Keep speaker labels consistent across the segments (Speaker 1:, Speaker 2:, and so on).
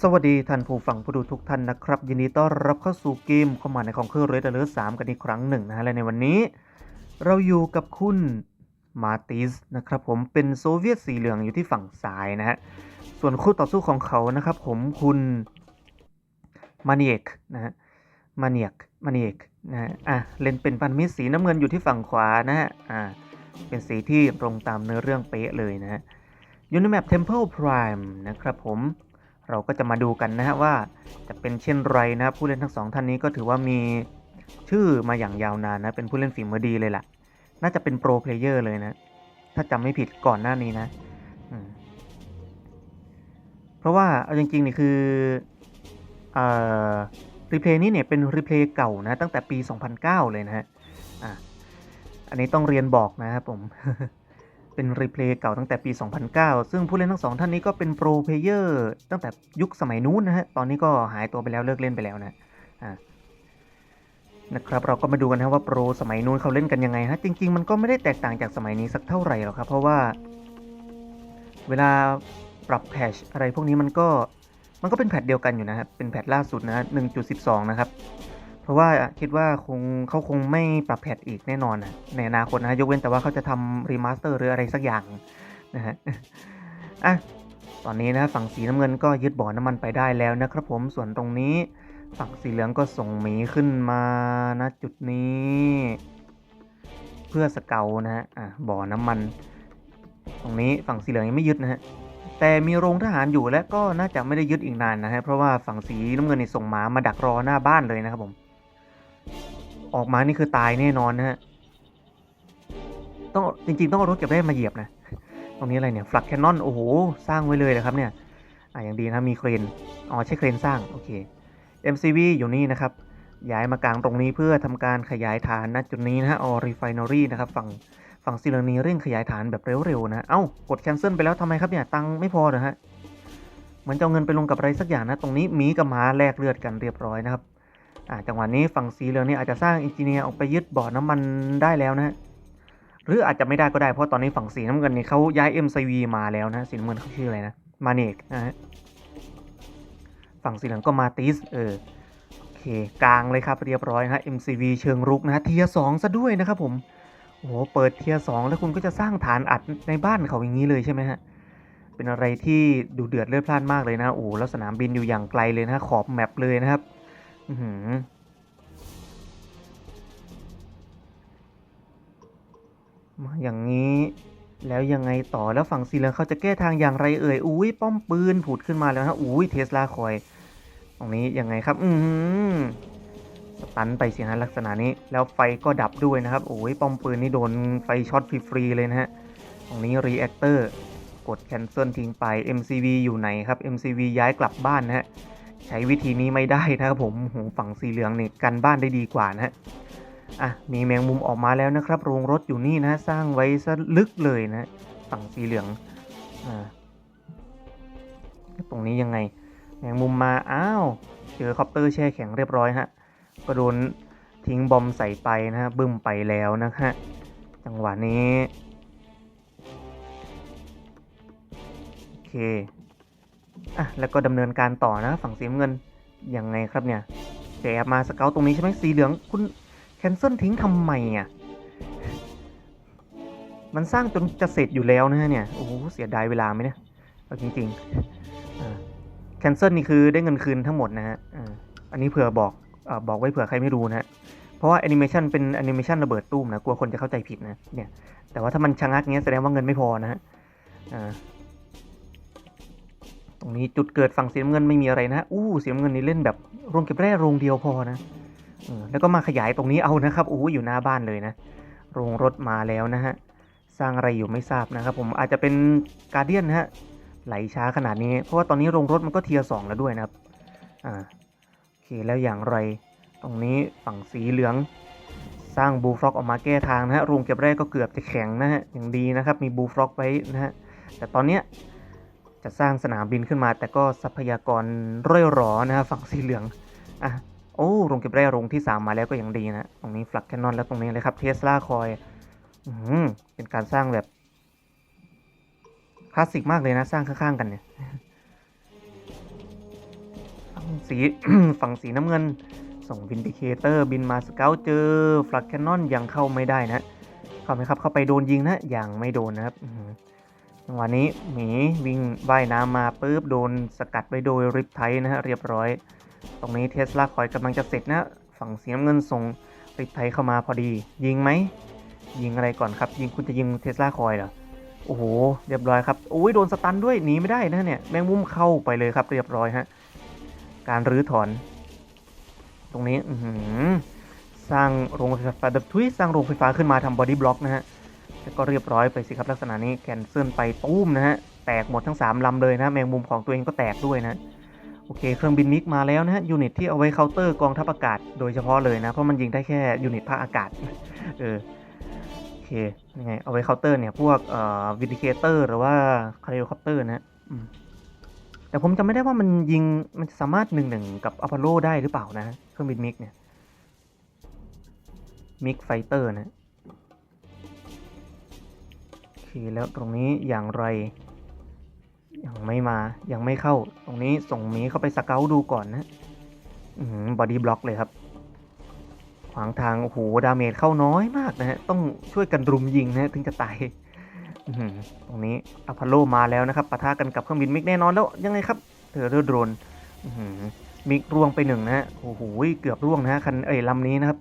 Speaker 1: สวัสดีท่านผู้ฟังผู้ดูทุกท่านนะครับ ยินดีต้อนรับเข้าสู่เกมเข้ามาในของเครื่องเรดเดอร์สามกันอีกครั้งหนึ่งนะฮะและในวันนี้ เราอยู่กับคุณมาติสนะครับผมเป็นโซเวียตสีเหลืองอยู่ที่ฝั่งซ้ายนะฮะส่วนคู่ต่อสู้ของเขานะครับผมคุณมาเนียกนะฮะมาเนียกมาเนียกนะฮะอะเล่นเป็นพันธมิตรสีน้ำเงินอยู่ที่ฝั่งขวานะฮะอ่าเป็นสีที่ตรงตามเนื้อเรื่องเป๊ะเลยนะฮะอยู่ในแมป Temple Prime นะครับผม เราก็จะมาดูกันนะฮะว่าจะเป็นเช่นไรนะผู้เล่นทั้งสองท่านนี้ก็ถือว่ามีชื่อมาอย่างยาวนานนะ เป็นผู้เล่นฝีมือดีเลยล่ะ น่าจะเป็นโปรเพลเยอร์เลยนะ ถ้าจำไม่ผิดก่อนหน้านี้นะเพราะว่าเอาจริงๆนี่คือเอ่อรีเพลย์นี้เนี่ยเป็นรีเพลย์เก่านะ ตั้งแต่ปี 2009 เลยนะฮะอะอันนี้ต้องเรียนบอกนะครับผม เป็นรีเพลย์เก่าตั้งแต่ปี 2009 ซึ่งผู้เล่นทั้งสองท่านนี้ก็เป็นโปรเพลเยอร์ตั้งแต่ยุคสมัยนู้นนะฮะ ตอนนี้ก็หายตัวไปแล้วเลิกเล่นไปแล้วนะอ่านะครับเราก็มาดูกันนะว่าโปรสมัยนู้นเขาเล่นกันยังไงฮะ จริง ๆ มันก็ไม่ได้แตกต่างจากสมัยนี้สักเท่าไหร่หรอกครับ เพราะว่า เวลาปรับแพทชอะไรพวกนี้มันก็มันก็เป็นแพทเดียวกันอยู่นะครับเป็นแพทล่าสุดนะ1.12 นะครับ เพราะว่าคิดว่าคงเขาคงไม่ปรับแพทอีกแน่นอนนะในอนาคตนะยกเว้นแต่ว่าเขาจะทำรีมาสเตอร์หรืออะไรสักอย่างนะฮะอะตอนนี้นะฝั่งสีน้ำเงินก็ยึดบ่อน้ำมันไปได้แล้วนะครับผมส่วนตรงนี้ฝั่งสีเหลืองก็ส่งหมีขึ้นมานะจุดนี้ เพื่อสเกลนะฮะอะบ่อน้ำมัน ตรงนี้ฝั่งสีเหลืองยังไม่ยึดนะฮะแต่มีโรงทหารอยู่และก็น่าจะไม่ได้ยึดอีกนานนะฮะเพราะว่าฝั่งสีน้ำเงินนี่ส่งหมามาดักรอหน้าบ้านเลยนะครับผม ออกมานี่คือตายแน่นอนนะฮะต้องจริง ๆ ต้องเอารถเก็บได้มาเหยียบนะ ตรงนี้อะไรเนี่ยฟลักแคนนอนโอ้โหสร้างไว้เลยนะครับเนี่ยอะอย่างดีนะมีเครนอ๋อใช่เครนสร้างโอเค MCV อยู่นี่นะครับ ย้ายมากลางตรงนี้เพื่อทำการขยายฐานนะจุดนี้นะฮะออรีไฟนอรี่นะครับฝั่งฝั่งซีเรนีเร่งขยายฐานแบบเร็วๆนะ เอ้ากดแคนเซิลไปแล้วทำไมครับเนี่ยตังไม่พอเหรอฮะเหมือนจะเอาเงินไปลงกับอะไรสักอย่างนะ ตรงนี้หมีกับหมาแลกเลือดกันเรียบร้อยนะครับ จังหวะนี้ฝั่งสีเหลืองนี่อาจจะสร้างอินจิเนียร์ออกไปยึดบ่อน้ำมันได้แล้วนะฮะหรืออาจจะไม่ได้ก็ได้เพราะตอนนี้ฝั่งสีน้ำเงินนี่เขาย้าย MCV มาแล้วนะสีน้ำเงินเขาชื่ออะไรนะมาเนกนะฮะฝั่งสีเหลืองก็มาติสเออโอเคกลางเลยครับเรียบร้อยนะ MCV เชิงรุกนะเทียสองซะด้วยนะครับผมโอ้โหเปิดเทียสองแล้วคุณก็จะสร้างฐานอัดในบ้านเขาอย่างนี้เลยใช่ไหมฮะเป็นอะไรที่ดูเดือดเลือดพล่านมากเลยนะโอ้แล้วสนามบินอยู่อย่างไกลเลยนะขอบแมปเลยนะครับ อือหือมาอย่างนี้ แล้วยังไงต่อแล้วฝั่งสีเหลืองเขาจะแก้ทางอย่างไรเอ่ยอุ้ยป้อมปืนผุดขึ้นมาแล้วนะอุ้ยเทสลาคอย ตรงนี้ยังไงครับ อือหือสตันไปเสียนะลักษณะนี้ แล้วไฟก็ดับด้วยนะครับโอ้ยป้อมปืนนี่โดนไฟช็อตฟรีๆเลยนะฮะตรงนี้รีแอคเตอร์กดแคนเซิลทิ้งไป MCV อยู่ไหนครับ MCV ย้ายกลับบ้านนะฮะ ใช้วิธีนี้ไม่ได้นะครับผมโหฝั่งสีเหลืองเนี่ยกันบ้านได้ดีกว่านะฮะอะมีแมงมุมออกมาแล้วนะครับโรงรถอยู่นี่นะสร้างไว้ซะลึกเลยนะฝั่งสีเหลืองอ่าตรงนี้ยังไง แมงมุมมาอ้าวเจอคอปเตอร์แช่แข็งเรียบร้อยฮะก็โดนทิ้งบอมใส่ไปนะฮะบึ้มไปแล้วนะฮะจังหวะนี้โอเค อะแล้วก็ดำเนินการต่อนะฝั่งสีเงินยังไงครับเนี่ยแกมาสเกลตรงนี้ใช่ไหมสีเหลืองคุณแคนเซิลทิ้งทำไมอะมันสร้างจนจะเสร็จอยู่แล้วนะฮะเนี่ยโอ้โหเสียดายเวลาไหมเนี่ยเอาจริงๆแคนเซิลนี่คือได้เงินคืนทั้งหมดนะฮะอันนี้เผื่อบอกอบอกไว้เผื่อใครไม่รู้นะฮะเพราะว่าแอนิเมชันเป็นแอนิเมชันระเบิดตู้มนะกลัวคนจะเข้าใจผิดนะเนี่ยแต่ว่าถ้ามันชะงักเงี้ยแสดงว่าเงินไม่พอนะฮะ รงนี้จุดเกิดฝั่งสีน้ำเงินไม่มีอะไรนะอู้สีน้ำเงินนี่เล่นแบบโรงเก็บแร่โรงเดียวพอนะออแล้วก็มาขยายตรงนี้เอานะครับอู้อยู่หน้าบ้านเลยนะโรงรถมาแล้วนะฮะสร้างอะไรอยู่ไม่ทราบนะครับ ผมอาจจะเป็นการเดียนนะฮะไหลช้าขนาดนี้ เพราะว่าตอนนี้โรงรถมันก็เทียรสองแล้วด้วยนะครับอ่าโอเคแล้วอย่างไร ตรงนี้ฝั่งสีเหลือง สร้างบูฟล็อกออกมาแก้ทางนะฮะโรงเก็บแร่ก็เกือบจะแข็งนะฮะอย่างดีนะครับ มีบูฟล็อกไว้นะฮะแต่ตอนเนี้ย จะสร้างสนามบินขึ้นมา แต่ก็ทรัพยากรร่อยหรอนะฮะฝั่งสีเหลืองอะโอ้โรงเก็บแร่โรงที่ 3 มาแล้วก็ยังดีนะ ตรงนี้ฟลักแคนนอนแล้วตรงนี้เลยครับเทสลาคอยเป็นการสร้างแบบคลาสสิกมากเลยนะ สร้างข้างๆกันเนี่ยฝั่งสีฝั่งสีน้ำเงิน ส่งวินดิเคเตอร์ บินมาสเกลเจอฟลักแคนนอนยังเข้าไม่ได้นะ เข้าไหมครับเข้าไปโดนยิงนะยังไม่โดนนะครับ จังหวะนี้หมีวิ่งว่ายน้ำมาปุ๊บโดนสกัดไปโดยริปไทนะฮะเรียบร้อย ตรงนี้เทสลาคอยกำลังจะเสร็จนะฝั่งสีน้ำเงินส่งริปไทเข้ามาพอดี ยิงไหม ยิงอะไรก่อนครับ ยิงคุณจะยิงเทสลาคอยเหรอโอ้โห เรียบร้อยครับโอ้ยโดนสตันด้วยหนีไม่ได้นะเนี่ยแมงมุมเข้าไปเลยครับ เรียบร้อยฮะการรื้อถอน ตรงนี้สร้างโรงไฟฟ้าดับทุยสร้างโรงไฟฟ้าขึ้นมาทำบอดี้บล็อกนะฮะ แล้วก็เรียบร้อยไปสิครับลักษณะนี้แคนเซิลไปตุ้มนะฮะแตกหมดทั้ง 3ลำเลยนะแมงมุมของตัวเองก็แตกด้วยนะโอเคเครื่องบินมิกมาแล้วนะฮะยูนิตที่เอาไว้เคาน์เตอร์กองทัพอากาศโดยเฉพาะเลยนะ เพราะมันยิงได้แค่ยูนิตภาคอากาศเออโอเคยังไงเอาไว้เคาน์เตอร์เนี่ยพวกเอ่อวิดิเคเตอร์หรือว่าคาริโอคอปเตอร์นะแต่ผมจำไม่ได้ว่ามันยิงมันสามารถหนึ่งหนึ่งกับอพอลโลได้หรือเปล่านะเครื่องบินมิกเนี่ยมิกไฟเตอร์นะ แล้วตรงนี้อย่างไร ยังไม่มายังไม่เข้า ตรงนี้ส่งหมีเข้าไปสเกลดูก่อนนะบอดี้บล็อกเลยครับ ขวางทางโอ้โหดาเมจเข้าน้อยมากนะฮะต้องช่วยกันรุมยิงนะฮะถึงจะตายตรงนี้อพอลโลมาแล้วนะครับปะทะกันกับเครื่องบินมิกแน่นอนแล้วยังไงครับเธอเรือโดรนมิกร่วงไปหนึ่งนะฮะโอ้โหเกือบร่วงนะฮะคันเอ้ยลำนี้นะครับ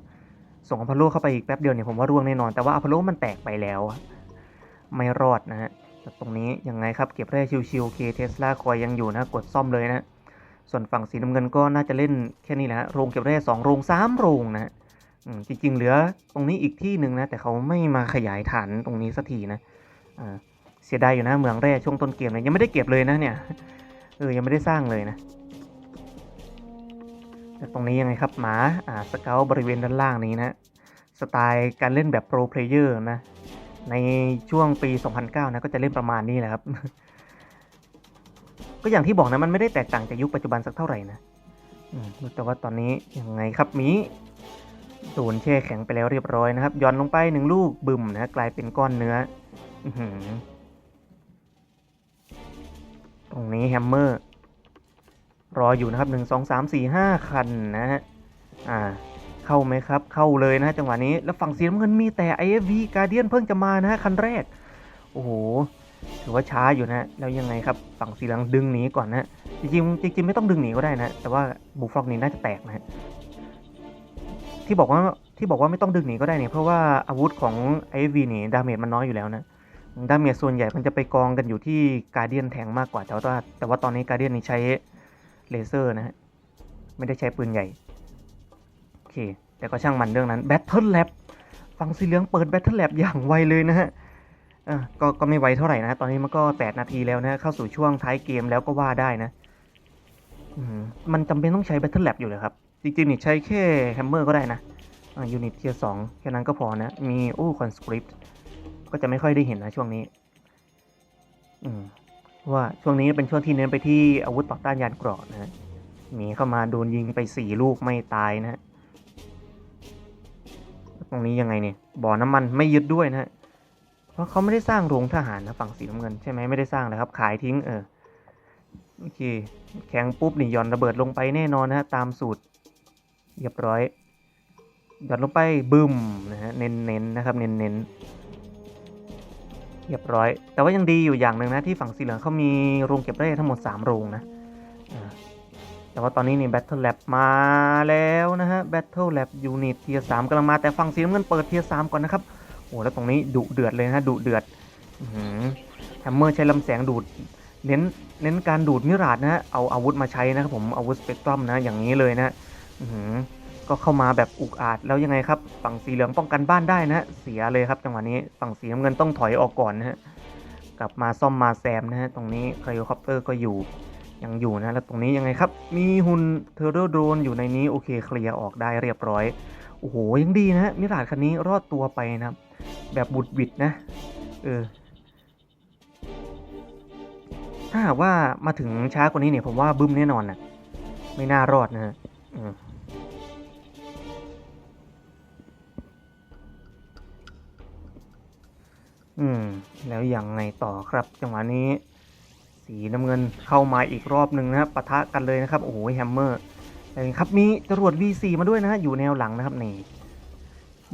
Speaker 1: ส่งอพอลโลเข้าไปอีกแป๊บเดียวเนี่ยผมว่าร่วงแน่นอนแต่ว่าอพอลโลมันแตกไปแล้วอะ ไม่รอดนะฮะแต่ตรงนี้ยังไงครับเก็บแร่ชิวๆเคเทสลาคอยยังอยู่นะกดซ่อมเลยนะส่วนฝั่งสีน้ำเงินก็น่าจะเล่นแค่นี้แหละโรงเก็บแร่สองโรงสามโรงนะฮะจริง ๆ เหลือตรงนี้อีกที่หนึ่งนะ แต่เขาไม่มาขยายฐานตรงนี้สักทีนะเสียดายอยู่นะเมืองแร่ช่วงต้นเกมเนี่ยยังไม่ได้เก็บเลยนะเนี่ยเออยังไม่ได้สร้างเลยนะแต่ตรงนี้ยังไงครับหมาอ่าสเกลบริเวณด้านล่างนี้นะสไตล์การเล่นแบบโปรเพลเยอร์นะ ในช่วงปี 2009 นะก็จะเล่นประมาณนี้แหละครับ ก็อย่างที่บอกนะมันไม่ได้แตกต่างจากยุคปัจจุบันสักเท่าไหร่นะแต่ว่าตอนนี้ยังไงครับมีโดนแช่แข็งไปแล้วเรียบร้อยนะครับย้อนลงไปหนึ่งลูกบึมนะกลายเป็นก้อนเนื้อตรงนี้แฮมเมอร์ รออยู่นะครับหนึ่งสองสามสี่ห้าคันนะฮะอ่า เข้าไหมครับ เข้าเลยนะจังหวะนี้ แล้วฝั่งสีน้ำเงินมีแต่ IFV Guardian เพิ่งจะมานะคันแรก โอ้โห ถือว่าช้าอยู่นะ แล้วยังไงครับ ฝั่งสีเหลืองดึงหนีก่อนนะ จริงๆจริงๆไม่ต้องดึงหนีก็ได้นะ แต่ว่าบูฟล็อกนี้น่าจะแตกนะที่บอกว่าที่บอกว่าไม่ต้องดึงหนีก็ได้เนี่ยเพราะว่าอาวุธของ IV นี่ดาเมจมันน้อยอยู่แล้วนะดาเมจส่วนใหญ่มันจะไปกองกันอยู่ที่การเดียนแทงมากกว่าแต่ว่าแต่ว่าตอนนี้การเดียนนี่ใช้เลเซอร์นะฮะไม่ได้ใช้ปืนใหญ่ เค แต่ก็ช่างมันเรื่องนั้น Battle Lab ฟังสีเหลืองเปิด Battle Lab อย่างไวเลยนะฮะก็ก็ไม่ไวเท่าไหร่นะ ตอนนี้มันก็ 8 นาทีแล้วนะ เข้าสู่ช่วงท้ายเกมแล้วก็ว่าได้นะมมันจำเป็นต้องใช้ Battle Lab อยู่เลยครับ จริงๆนี่ใช้แค่แฮมเมอร์ก็ได้นะยูนิตเทียสองแค่นั้นก็พอนะ มีโอ้คอนสคริปต์ก็จะไม่ค่อยได้เห็นนะช่วงนี้ว่าช่วงนี้เป็นช่วงที่เน้นไปที่อาวุธต่อต้านยานเกราะนะฮะหมีเข้ามาโดนยิงไปสี่ลูกไม่ตายนะฮะ ตรงนี้ยังไงเนี่ยบ่อน้ำมันไม่ยึดด้วยนะฮะเพราะเขาไม่ได้สร้างโรงทหารนะฝั่งสีน้ำเงินใช่ไหมไม่ได้สร้างเลยครับ ขายทิ้งเออโอเคแข็งปุ๊บนี่ย่อนระเบิดลงไปแน่นอนนะฮะตามสูตรเรียบร้อยหย่อนลงไปบึ้มนะฮะเน้นๆนนะครับ เน้นๆเรียบร้อย แต่ว่ายังดีอยู่อย่างหนึ่งนะที่ฝั่งสีเหลืองเขามีโรงเก็บแร่ทั้งหมด 3 โรงนะ แต่ว่าตอนนี้นี่ Battle Lab มาแล้วนะฮะ Battle Lab Unit เทียสามกำลังมาแต่ฝั่งสีน้ำเงินเปิดเทียสามก่อนนะครับโอ้แล้วตรงนี้ดุเดือดเลยนะดุเดือดแฮมเมอร์ใช้ลำแสงดูดเน้นเน้นการดูดมิราดนะฮะเอาอาวุธมาใช้นะครับผมอาวุธสเปกตรัมนะอย่างนี้เลยนะหือก็เข้ามาแบบอุกอาจแล้วยังไงครับ ฝั่งสีเหลืองป้องกันบ้านได้นะเสียเลยครับจังหวะนี้ฝั่งสีน้ำเงินต้องถอยออกก่อนนะฮะกลับมาซ่อมมาแซมนะฮะตรงนี้ไคลโอคอปเตอร์ก็อยู่ ยังอยู่นะ แล้วตรงนี้ยังไงครับ มีหุ่นเทอร์เรโดรนอยู่ในนี้โอเคเคลียร์ออกได้เรียบร้อย โอ้โห ยังดีนะมิราดคันนี้รอดตัวไปนะ แบบบุดบิดนะ เออ ถ้าหากว่ามาถึงช้ากว่านี้เนี่ยผมว่าบึ้มแน่นอนนะไม่น่ารอดนะฮะอืมอืมแล้วยังไงต่อครับจังหวะนี้ สีน้ำเงินเข้ามาอีกรอบหนึ่งนะครับปะทะกันเลยนะครับ โอ้โหแฮมเมอร์เลยครับมีจรวด V4 มาด้วยนะฮะอยู่แนวหลังนะครับนี่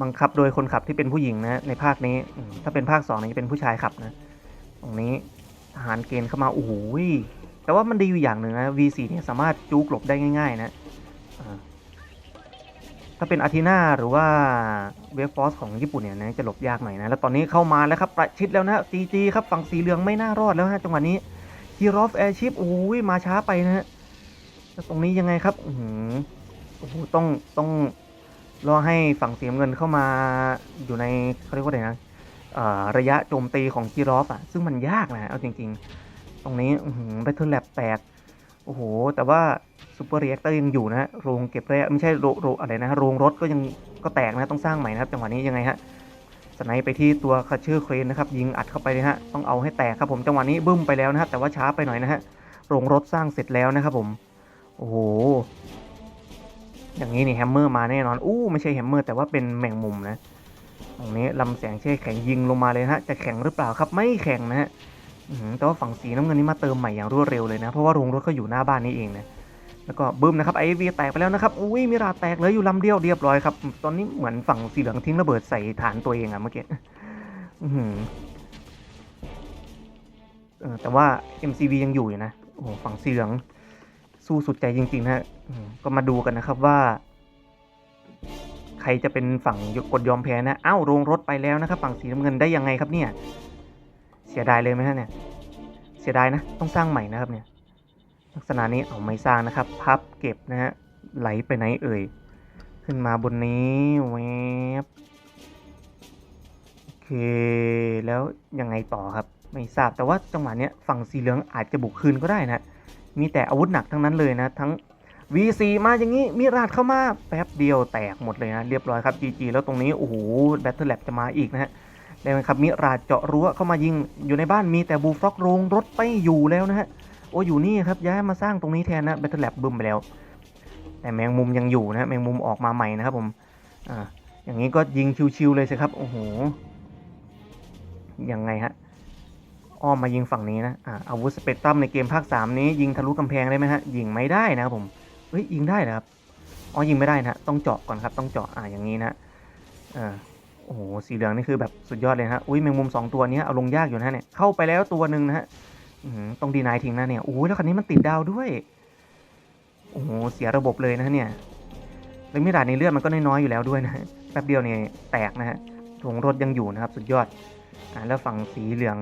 Speaker 1: บังคับโดยคนขับที่เป็นผู้หญิงนะในภาคนี้ ถ้าเป็นภาคสองนี่จะเป็นผู้ชายขับนะตรงนี้ทหารเกณฑ์เข้ามาโอ้โหแต่ว่ามันดีอยู่อย่างหนึ่งนะ V4 เนี่ยสามารถจูกหลบได้ง่าย ๆ นะถ้าเป็นอาทีนาหรือว่าเวฟฟอสของญี่ปุ่นเนี่ยนะจะหลบยากหน่อยนะ แล้วตอนนี้เข้ามาแล้วครับประชิดแล้วนะ GG ครับฝั่งสีเหลืองไม่น่ารอดแล้วฮะจังหวะนี้ ฮีรอฟแอร์ชิพโอ้ยมาช้าไปนะฮะแล้วตรงนี้ยังไงครับอือโอ้โหต้องต้องรอให้ฝั่งเสีน้ำเงินเข้ามาอยู่ในเขาเรียกว่าอะไรนะระยะโจมตีของจีรอฟอะ ซึ่งมันยากนะเอาจริง ๆ ตรงนี้แบทเทิลแลบแตกโอ้โห แต่ว่าซูเปอร์เรียกเตอร์ยังอยู่นะโรงเก็บแร่ไม่ใช่โรงอะไรนะโรงรถก็ยังก็แตกนะต้องสร้างใหม่นะครับจังหวะนี้ยังไงฮะ สไนป์ไปที่ตัวคัชเชอร์เครนนะครับยิงอัดเข้าไปเลยฮะต้องเอาให้แตกครับผมจังหวะนี้บึ้มไปแล้วนะฮะแต่ว่าช้าไปหน่อยนะฮะโรงรถสร้างเสร็จแล้วนะครับผมโอ้โหอย่างนี้นี่แฮมเมอร์มาแน่นอนอู้ไม่ใช่แฮมเมอร์แต่ว่าเป็นแมงมุมนะตรงนี้ลำแสงเช่แข็งยิงลงมาเลยฮะจะแข็งหรือเปล่าครับไม่แข็งนะฮะแต่ว่าฝั่งสีน้ำเงินนี่มาเติมใหม่อย่างรวดเร็วเลยนะเพราะว่าโรงรถก็อยู่หน้าบ้านนี่เองนะ แล้วก็บึ้มนะครับไอวีแตกไปแล้วนะครับอุ้ยมิราแตกเลยอยู่ลำเดียวเรียบร้อยครับ ตอนนี้เหมือนฝั่งสีเหลืองทิ้งระเบิดใส่ฐานตัวเองอะเมื่อกี้แต่ว่า MCV ยังอยู่อยู่นะโอ้โหฝั่งสีเหลืองสู้สุดใจจริงๆนะก็มาดูกันนะครับว่า ใครจะเป็นฝั่งกดยอมแพ้นะอ้าวโรงรถไปแล้วนะครับ ฝั่งสีน้ำเงินได้ยังไงครับเนี่ย เสียดายเลยไหมฮะเนี่ย เสียดายนะ ต้องสร้างใหม่นะครับเนี่ย ลักษณะนี้เอาไม่สร้างนะครับ พับเก็บนะฮะไหลไปไหนเอ่ย ขึ้นมาบนนี้แวบโอเคแล้วยังไงต่อครับไม่ทราบแต่ว่าจังหวะนี้ฝั่งสีเหลืองอาจจะบุกคืนก็ได้นะ มีแต่อาวุธหนักทั้งนั้นเลยนะ ทั้ง V4 มาอย่างนี้มีราดเข้ามาแป๊บเดียวแตกหมดเลยนะเรียบร้อยครับ GG แล้วตรงนี้โอ้โหแบตเตอร์แลบจะมาอีกนะฮะแล้วนะครับมิราดเจาะรั้วเข้ามายิงอยู่ในบ้านมีแต่บูฟล็อกโรงรถไปอยู่แล้วนะฮะ โอ้อยู่นี่ครับย้ายมาสร้างตรงนี้แทนนะแบตเตอร์แลบบึ้มไปแล้ว แต่แมงมุมยังอยู่นะแมงมุมออกมาใหม่นะครับผมอ่าอย่างนี้ก็ยิงชิวๆเลยสิครับโอ้โหยังไงฮะอ้อมมายิงฝั่งนี้นะอ่าอาวุธสเปกตรัมในเกมภาค 3 นี้ยิงทะลุกำแพงได้ไหมฮะยิงไม่ได้นะครับผมเฮ้ยยิงได้เหรอครับอ๋อยิงไม่ได้นะต้องเจาะก่อนครับต้องเจาะอ่าอย่างนี้นะอ่าโอ้โหสีเหลืองนี่คือแบบสุดยอดเลยฮะอุ้ยแมงมุมสองตัวนี้เอาลงยากอยู่นะเนี่ยเข้าไปแล้วตัวหนึ่งนะฮะ ต้องดีนายทิ้งนะเนี่ยโอ้ยแล้วคันนี้มันติดดาวด้วย โอ้โหเสียระบบเลยนะเนี่ยแล้วมิราดในเลือดมันก็น้อยๆอยู่แล้วด้วยนะแป๊บเดียวเนี่ยแตกนะฮะถุงรถยังอยู่นะครับ สุดยอดอ่าแล้วฝั่งสีเหลือง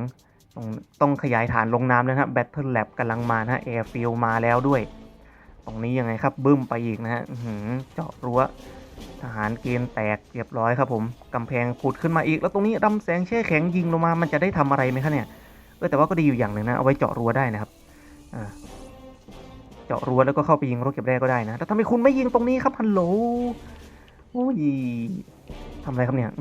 Speaker 1: ต้องต้องขยายฐานลงน้ำแล้วนะฮะ Battle Lab กำลังมานะฮะ Airfield มาแล้วด้วย ตรงนี้ยังไงครับบึ้มไปอีกนะฮะหือเจาะรั้วทหารเกณฑ์แตกเรียบร้อยครับผมกำแพงผุดขึ้นมาอีก แล้วตรงนี้ดำแสงแช่แข็งยิงลงมา มันจะได้ทำอะไรไหมคะเนี่ย เออแต่ว่าก็ดีอยู่อย่างหนึ่งนะ เอาไว้เจาะรั้วได้นะครับเจาะรั้วแล้วก็เข้าไปยิงรถเก็บแร่ก็ได้นะแต่ทำไมคุณไม่ยิงตรงนี้ครับฮัลโหลโอ้ยทำอะไรครับเนี่ย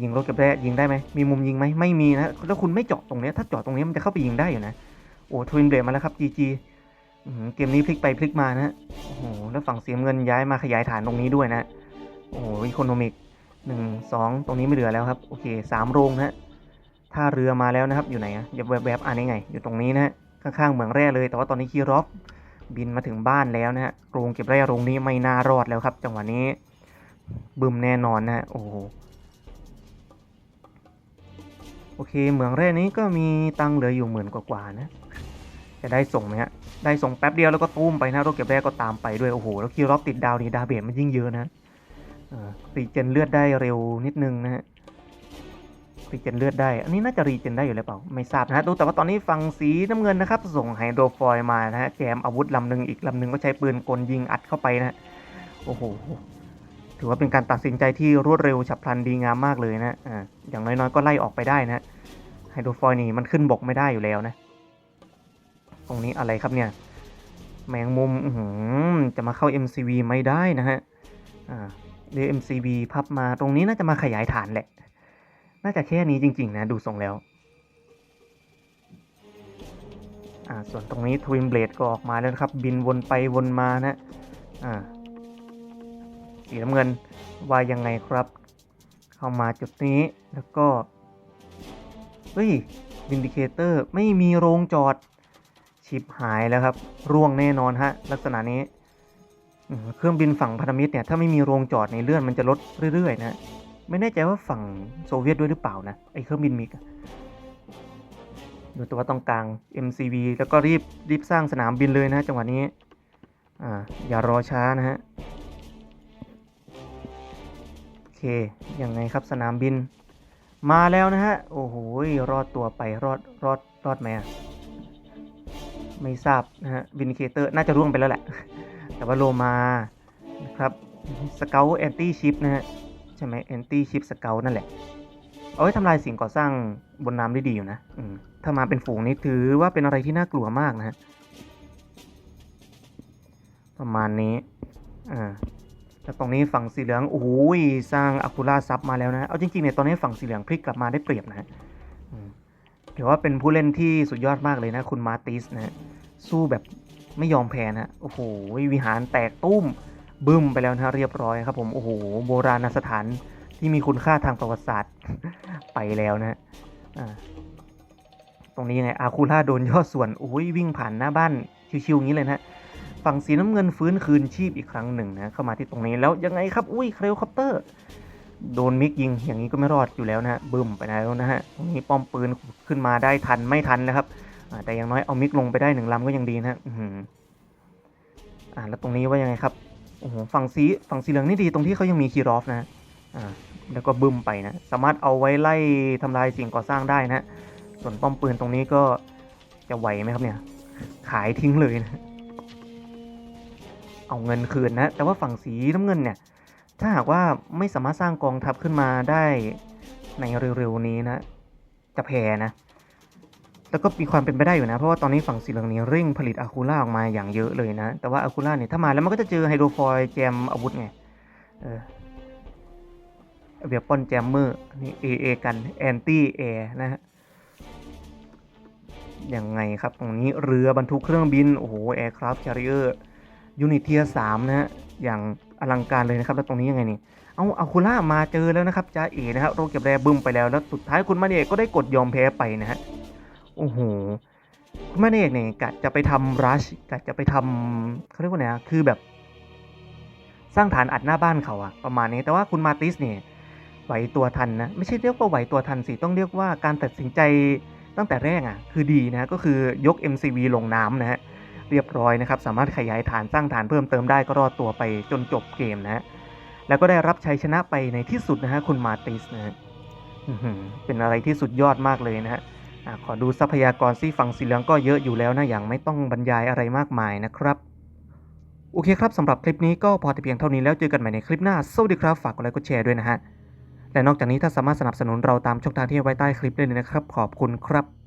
Speaker 1: ยิงรถเก็บแร่ยิงได้ไหมมีมุมยิงไหมไม่มีนะแล้วคุณไม่เจาะตรงนี้ถ้าเจาะตรงนี้มันจะเข้าไปยิงได้อยู่นะโอ้ทวินเบรมาแล้วครับ GG อื้อหือเกมนี้พลิกไปพลิกมานะฮะโอ้โหแล้วฝั่งเสียเงินย้ายมาขยายฐานตรงนี้ด้วยนะโอ้โหอีโคโนมิกหนึ่งสองตรงนี้ไม่เหลือแล้วครับ โอเคสามโรงนะฮะ ท่าเรือมาแล้วนะครับ อยู่ไหนอะอย่าแวบๆอ่านไง อยู่ตรงนี้นะฮะ ข้างๆเหมืองแร่เลย แต่ว่าตอนนี้คีรอฟบินมาถึงบ้านแล้วนะฮะโรงเก็บแร่โรงนี้ไม่น่ารอดแล้วครับ จังหวะนี้บึมแน่นอนนะฮะ โอ้โห โอเค เหมืองแร่นี้ก็มีตังเหลืออยู่หมื่นกว่าๆนะ จะได้ส่งไหมฮะ ได้ส่งแป๊บเดียวแล้วก็ตุ้มไปนะรถเก็บแรกก็ตามไปด้วย โอ้โห แล้วคีรอบติดดาวนี่ดาเบจมันยิ่งเยอะนะรีเจนเลือดได้เร็วนิดนึงนะฮะ รีเจนเลือดได้ อันนี้น่าจะรีเจนได้อยู่แล้วเปล่า ไม่ทราบนะฮะดูแต่ว่าตอนนี้ฝั่งสีน้ำเงินนะครับ ส่งไฮโดรฟอยมานะฮะแจมอาวุธลำหนึ่งอีกลำหนึ่งก็ใช้ปืนกลยิงอัดเข้าไปนะฮะโอ้โหถือว่าเป็นการตัดสินใจที่รวดเร็วฉับพลันดีงามมากเลยนะอ่าอย่างน้อยๆก็ไล่ออกไปได้นะไฮโดรฟอยนี่มันขึ้นบกไม่ได้อยู่แล้วนะ ตรงนี้อะไรครับเนี่ย แมงมุมหือจะมาเข้า MCV ไม่ได้นะฮะอ่าเดี๋ยว MCV พับมาตรงนี้น่าจะมาขยายฐานแหละ น่าจะแค่นี้จริง ๆ นะ ดูทรงแล้วอ่าส่วนตรงนี้ทวินเบลดก็ออกมาแล้วครับ บินวนไปวนมานะอ่าสีน้ำเงินว่ายังไงครับ เข้ามาจุดนี้แล้วก็ เฮ้ยวินดิเคเตอร์ไม่มีโรงจอด ชิปหายแล้วครับ ร่วงแน่นอนฮะ ลักษณะนี้ เครื่องบินฝั่งพันธมิตรเนี่ย ถ้าไม่มีโรงจอดในเลื่อนมันจะลดเรื่อยๆนะ ไม่แน่ใจว่าฝั่งโซเวียตด้วยหรือเปล่านะ ไอเครื่องบินมิกอะดูตัวตรงกลาง MCV แล้วก็รีบรีบสร้างสนามบินเลยนะจังหวะนี้ อ่า อย่ารอช้านะฮะ โอเค ยังไงครับสนามบิน มาแล้วนะฮะ โอ้โห รอดตัวไป รอด รอด รอดไหมอะไม่ทราบนะฮะ วินเคเตอร์ น่าจะร่วงไปแล้วแหละ แต่ว่าโลมา นะครับ สเกลแอนตี้ชิปนะฮะ ใช่ไหมแอนตี้ชิปสเกลนั่นแหละ เอาไว้ทำลายสิ่งก่อสร้างบนน้ำได้ดีอยู่นะถ้ามาเป็นฝูงนี่ถือว่าเป็นอะไรที่น่ากลัวมากนะฮะ ประมาณนี้ อ่าแล้วตรงนี้ฝั่งสีเหลือง โอ้โหสร้างอะคูล่าซับมาแล้วนะ เอาจริงๆเนี่ยตอนนี้ฝั่งสีเหลืองพลิกกลับมาได้เปรียบนะฮะอืมถือว่าเป็นผู้เล่นที่สุดยอดมากเลยนะ คุณมาร์ติสนะสู้แบบไม่ยอมแพ้นะ โอ้โห วิหารแตกตุ้ม บึ้มไปแล้วนะเรียบร้อยครับผมโอ้โหโบราณสถานที่มีคุณค่าทางประวัติศาสตร์ไปแล้วนะฮะตรงนี้ยังไงอาคูล่าโดนย่อส่วนโอ้ยวิ่งผ่านหน้าบ้านชิวๆอย่างนี้เลยนะฝั่งสีน้ำเงินฟื้นคืนชีพอีกครั้งหนึ่งนะเข้ามาที่ตรงนี้แล้วยังไงครับอุ้ยเคลคอปเตอร์โดนมิกยิงอย่างนี้ก็ไม่รอดอยู่แล้วนะฮะบึ้มไปแล้วนะฮะตรงนี้ป้อมปืนขึ้นมาได้ทันไม่ทันแล้วครับแต่อย่างน้อยเอามิกลงไปได้หนึ่งลำก็ยังดีนะฮะอ่าแล้วตรงนี้ว่ายังไงครับ โอ้โหฝั่งสีฝั่งสีเหลืองนี่ดีตรงที่เขายังมีคีรอฟนะอ่าแล้วก็บึ้มไปนะ สามารถเอาไว้ไล่ทำลายสิ่งก่อสร้างได้นะ ส่วนป้อมปืนตรงนี้ก็จะไหวไหมครับเนี่ย ขายทิ้งเลยนะ เอาเงินคืนนะ แต่ว่าฝั่งสีน้ำเงินเนี่ย ถ้าหากว่าไม่สามารถสร้างกองทัพขึ้นมาได้ในเร็วๆนี้นะ จะแพ้นะ แล้วก็มีความเป็นไปได้อยู่นะ เพราะว่าตอนนี้ฝั่งสีเหลืองนี้เร่งผลิตอะคูล่าออกมาอย่างเยอะเลยนะ แต่ว่าอะคูล่าเนี่ยถ้ามาแล้วมันก็จะเจอไฮโดรฟอยแจมอาวุธไง เออเบียปอนแจมเมอร์นี่เอเอกันแอนตี้แอร์นะฮะยังไงครับตรงนี้เรือบรรทุกเครื่องบิน โอ้โหแอร์คราฟต์แคริเออร์ยูนิตเทียสามนะฮะอย่างอลังการเลยนะครับ แล้วตรงนี้ยังไงนี่ เอาอาคูล่ามาเจอแล้วนะครับจ้าเอนะครับโรเก็บแร่บึ้มไปแล้วแล้วสุดท้ายคุณมาเนกก็ได้กดยอมแพ้ไปนะฮะ โอ้โหคุณแมาเนกเนี่ยกะจะไปทำรัชกะจะไปทำเขาเรียกว่าไงนะคือแบบ สร้างฐานอัดหน้าบ้านเขาอะประมาณนี้แต่ว่าคุณมาติสเนี่ยไหวตัวทันนะไม่ใช่เรียกว่าไหวตัวทันสิต้องเรียกว่าการตัดสินใจตั้งแต่แรกอะคือดีนะก็คือยก MCV ลงน้ำนะฮะเรียบร้อยนะครับ สามารถขยายฐานสร้างฐานเพิ่มเติมได้ก็รอดตัวไปจนจบเกมนะฮะแล้วก็ได้รับชัยชนะไปในที่สุดนะฮะคุณมาติสนะฮะเป็นอะไรที่สุดยอดมากเลยนะฮะ อขอดูทรัพยากรซีฝั่งสีเหลืองก็เยอะอยู่แล้วนะอย่างไม่ต้องบรรยายอะไรมากมายนะครับ โอเคครับสำหรับคลิปนี้ก็พอแต่เพียงเท่านี้แล้วเจอกันใหม่ในคลิปหน้าสวัสดีครับฝากกดไลค์กดแชร์ด้วยนะฮะและนอกจากนี้ถ้าสามารถสนับสนุนเราตามช่องทางที่ไว้ใต้คลิปได้เลยนะครับ ขอบคุณครับ